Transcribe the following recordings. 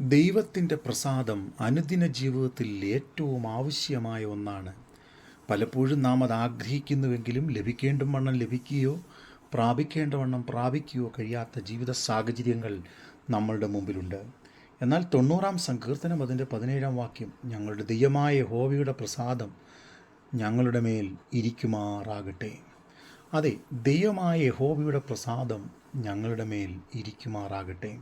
ദൈവത്തിന്റെ പ്രസാദം അനുദിന ജീവിതത്തിൽ ഏറ്റവും ആവശ്യമായ ഒന്നാണ്. പലപ്പോഴും നാം അത് ആഗ്രഹിക്കുന്നുവെങ്കിലും ലഭിക്കേണ്ട വണ്ണം ലഭിക്കുകയോ പ്രാപിക്കേണ്ട വണ്ണം പ്രാപിക്കുകയോ കഴിയാത്ത ജീവിത സാഹചര്യങ്ങൾ നമ്മളുടെ മുമ്പിലുണ്ട്. എന്നാൽ തൊണ്ണൂറാം സങ്കീർത്തനം അതിന്റെ പതിനേഴാം വാക്യം ഞങ്ങളുടെ ദൈവമായ ഹോവിയുടെ പ്രസാദം ഞങ്ങളുടെ മേൽ ഇരിക്കുമാറാകട്ടെ. അതെ ദൈവമായ ഹോവിയുടെ പ്രസാദം ഞങ്ങളുടെ മേൽ ഇരിക്കുമാറാകട്ടെ.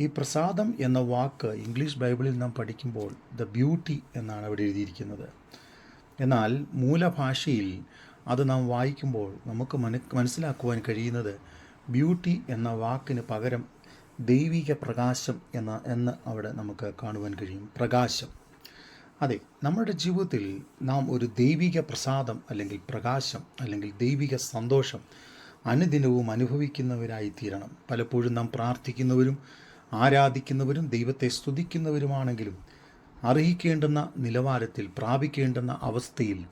ഈ പ്രസാദം എന്ന വാക്ക് ഇംഗ്ലീഷ് ബൈബിളിൽ നാം പഠിക്കുമ്പോൾ ദ ബ്യൂട്ടി എന്നാണ് അവിടെ എഴുതിയിരിക്കുന്നത്. എന്നാൽ മൂലഭാഷയിൽ അത് നാം വായിക്കുമ്പോൾ നമുക്ക് മന മനസ്സിലാക്കുവാൻ കഴിയുന്നത് ബ്യൂട്ടി എന്ന വാക്കിന് പകരം ദൈവിക പ്രകാശം എന്ന എന്ന് അവിടെ നമുക്ക് കാണുവാൻ കഴിയും. പ്രകാശം. അതെ നമ്മുടെ ജീവിതത്തിൽ നാം ഒരു ദൈവിക പ്രസാദം അല്ലെങ്കിൽ പ്രകാശം അല്ലെങ്കിൽ ദൈവിക സന്തോഷം അനുദിനവും അനുഭവിക്കുന്നവരായി തീരണം പലപ്പോഴും നാം പ്രാർത്ഥിക്കുന്നവരും ആരാധിക്കുന്നവരും ദൈവത്തെ സ്തുതിക്കുന്നവരുമാണെങ്കിലും അർഹിക്കേണ്ടുന്ന നിലവാരത്തിൽ പ്രാപിക്കേണ്ടുന്ന അവസ്ഥയിൽ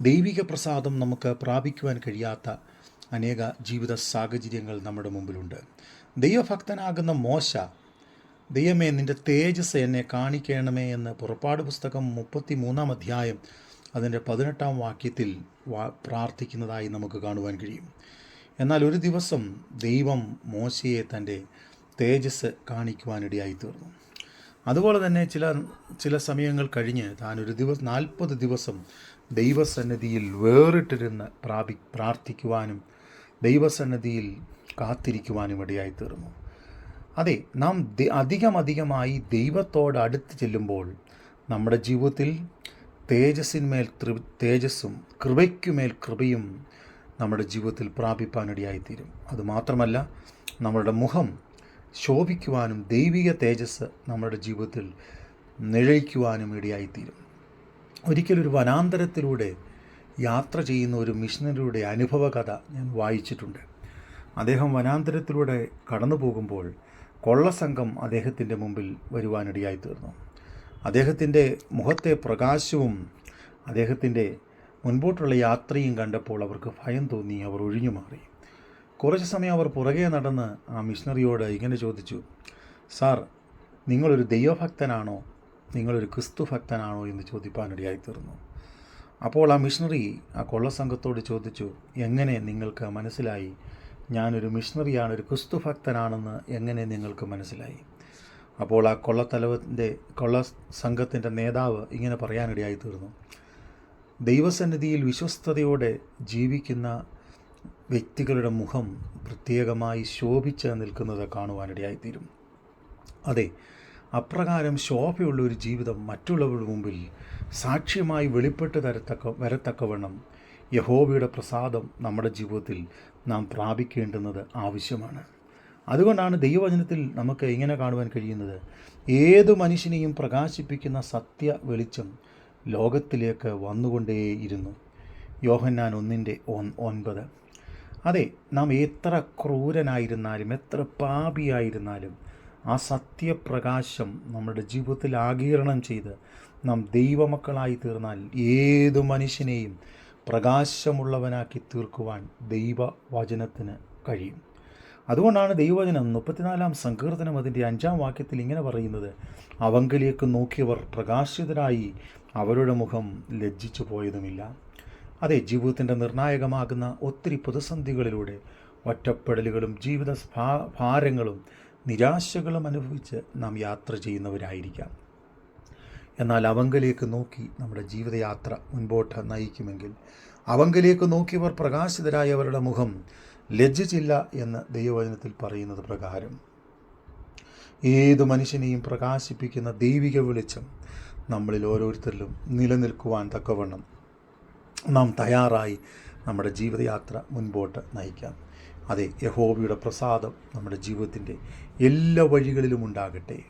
ദൈവിക പ്രസാദം നമുക്ക് പ്രാപിക്കുവാൻ കഴിയാത്ത അനേക ജീവിത സാഹചര്യങ്ങൾ നമ്മുടെ മുമ്പിലുണ്ട്. ദൈവഭക്തനാകുന്ന മോശ ദൈവമേ നിന്റെ തേജസ് എന്നെ കാണിക്കണമേ എന്ന് പുറപ്പാട് പുസ്തകം മുപ്പത്തി മൂന്നാം അധ്യായം അതിന്റെ പതിനെട്ടാം വാക്യത്തിൽ പ്രാർത്ഥിക്കുന്നതായി നമുക്ക് കാണുവാൻ കഴിയും. എന്നാൽ ഒരു ദിവസം ദൈവം മോശയെ തന്റെ തേജസ് കാണിക്കുവാനിടയായി തീർന്നു അതുപോലെ തന്നെ ചില ചില സമയങ്ങൾ കഴിഞ്ഞ് താൻ ഒരു ദിവസം നാൽപ്പത് ദിവസം ദൈവസന്നിധിയിൽ വേറിട്ടിരുന്ന് പ്രാപി പ്രാർത്ഥിക്കുവാനും ദൈവസന്നിധിയിൽ കാത്തിരിക്കുവാനും ഇടയായി തീർന്നു അതെ നാം അധികം അധികമായി ദൈവത്തോട് അടുത്ത് ചെല്ലുമ്പോൾ നമ്മുടെ ജീവിതത്തിൽ തേജസ്സിന്മേൽ തൃ തേജസ്സും കൃപയ്ക്കുമേൽ കൃപയും നമ്മുടെ ജീവിതത്തിൽ പ്രാപിപ്പാനിടയായിത്തീരും. അതുമാത്രമല്ല നമ്മളുടെ മുഖം ശോഭിക്കുവാനും ദൈവിക തേജസ് നമ്മുടെ ജീവിതത്തിൽ നിഴയിക്കുവാനും ഇടയായിത്തീരും. ഒരിക്കലൊരു വനാന്തരത്തിലൂടെ യാത്ര ചെയ്യുന്ന ഒരു മിഷനറിയുടെ അനുഭവകഥ ഞാൻ വായിച്ചിട്ടുണ്ട്. അദ്ദേഹം വനാന്തരത്തിലൂടെ കടന്നു പോകുമ്പോൾ കൊള്ളസംഘം അദ്ദേഹത്തിന്റെ മുമ്പിൽ വരുവാനിടയായി തീർന്നു അദ്ദേഹത്തിന്റെ മുഖത്തെ പ്രകാശവും അദ്ദേഹത്തിന്റെ മുൻപോട്ടുള്ള യാത്രയും കണ്ടപ്പോൾ അവർക്ക് ഭയം തോന്നി അവർ ഒഴിഞ്ഞു മാറി കുറച്ച് സമയം അവർ പുറകെ നടന്ന് ആ മിഷണറിയോട് ഇങ്ങനെ ചോദിച്ചു സാർ നിങ്ങളൊരു ദൈവഭക്തനാണോ? നിങ്ങളൊരു ക്രിസ്തു ഭക്തനാണോ? എന്ന് ചോദിപ്പാനിടയായി തീർന്നു അപ്പോൾ ആ മിഷണറി ആ കൊള്ളസംഘത്തോട് ചോദിച്ചു എങ്ങനെ നിങ്ങൾക്ക് മനസ്സിലായി? ഞാനൊരു മിഷണറിയാണ് ഒരു ക്രിസ്തു ഭക്തനാണെന്ന് എങ്ങനെ നിങ്ങൾക്ക് മനസ്സിലായി? അപ്പോൾ ആ കൊള്ളത്തലവന്റെ കൊള്ള സംഘത്തിന്റെ നേതാവ് ഇങ്ങനെ പറയാനിടയായി തീർന്നു ദൈവസന്നിധിയിൽ വിശ്വസ്തയോടെ ജീവിക്കുന്ന വ്യക്തികളുടെ മുഖം പ്രത്യേകമായി ശോഭിച്ച് നിൽക്കുന്നത് കാണുവാനിടയായിത്തീരും. അതെ അപ്രകാരം ശോഭയുള്ള ഒരു ജീവിതം മറ്റുള്ളവരുടെ മുമ്പിൽ സാക്ഷ്യമായി വെളിപ്പെട്ട് തരത്തക്ക വരത്തക്കവണ്ണം യഹോബയുടെ പ്രസാദം നമ്മുടെ ജീവിതത്തിൽ നാം പ്രാപിക്കേണ്ടുന്നത് ആവശ്യമാണ്. അതുകൊണ്ടാണ് ദൈവവചനത്തിൽ നമുക്ക് ഇങ്ങനെ കാണുവാൻ കഴിയുന്നത്. ഏത് മനുഷ്യനെയും പ്രകാശിപ്പിക്കുന്ന സത്യ വെളിച്ചം ലോകത്തിലേക്ക് വന്നുകൊണ്ടേയിരുന്നു. യോഹന്നാൻ ഒന്നിന്റെ ഒൻപത്. അതെ നാം എത്ര ക്രൂരനായിരുന്നാലും എത്ര പാപിയായിരുന്നാലും ആ സത്യപ്രകാശം നമ്മുടെ ജീവിതത്തിൽ ആകീരണം ചെയ്ത് നാം ദൈവമക്കളായി തീർന്നാൽ ഏതു മനുഷ്യനെയും പ്രകാശമുള്ളവനാക്കി തീർക്കുവാൻ ദൈവവചനത്തിന് കഴിയും. അതുകൊണ്ടാണ് ദൈവവചനം മുപ്പത്തിനാലാം സങ്കീർത്തനം അതിന്റെ അഞ്ചാം വാക്യത്തിൽ ഇങ്ങനെ പറയുന്നത് അവങ്കിലേക്ക് നോക്കിയവർ പ്രകാശിതരായി അവരുടെ മുഖം ലജ്ജിച്ചു പോയതുമില്ല അതെ ജീവിതത്തിന്റെ നിർണായകമാകുന്ന ഒത്തിരി പ്രതിസന്ധികളിലൂടെ ഒറ്റപ്പെടലുകളും ജീവിത ഭാരങ്ങളും നിരാശകളും അനുഭവിച്ച് നാം യാത്ര ചെയ്യുന്നവരായിരിക്കാം. എന്നാൽ അവങ്കലേക്ക് നോക്കി നമ്മുടെ ജീവിതയാത്ര മുൻപോട്ട് നയിക്കുമെങ്കിൽ അവങ്കലേക്ക് നോക്കിയവർ പ്രകാശിതരായവരുടെ മുഖം ലജ്ജിച്ചില്ല എന്ന് ദൈവവചനത്തിൽ പറയുന്നത് പ്രകാരം ഏതു മനുഷ്യനെയും പ്രകാശിപ്പിക്കുന്ന ദൈവിക വെളിച്ചം നമ്മളിൽ ഓരോരുത്തരിലും നിലനിൽക്കുവാൻ തക്കവണ്ണം നാം തയ്യാറായി നമ്മുടെ ജീവിതയാത്ര മുൻപോട്ട് നയിക്കാം. അതെ യഹോബിയുടെ പ്രസാദം നമ്മുടെ ജീവിതത്തിന്റെ എല്ലാ വഴികളിലും ഉണ്ടാകട്ടെ.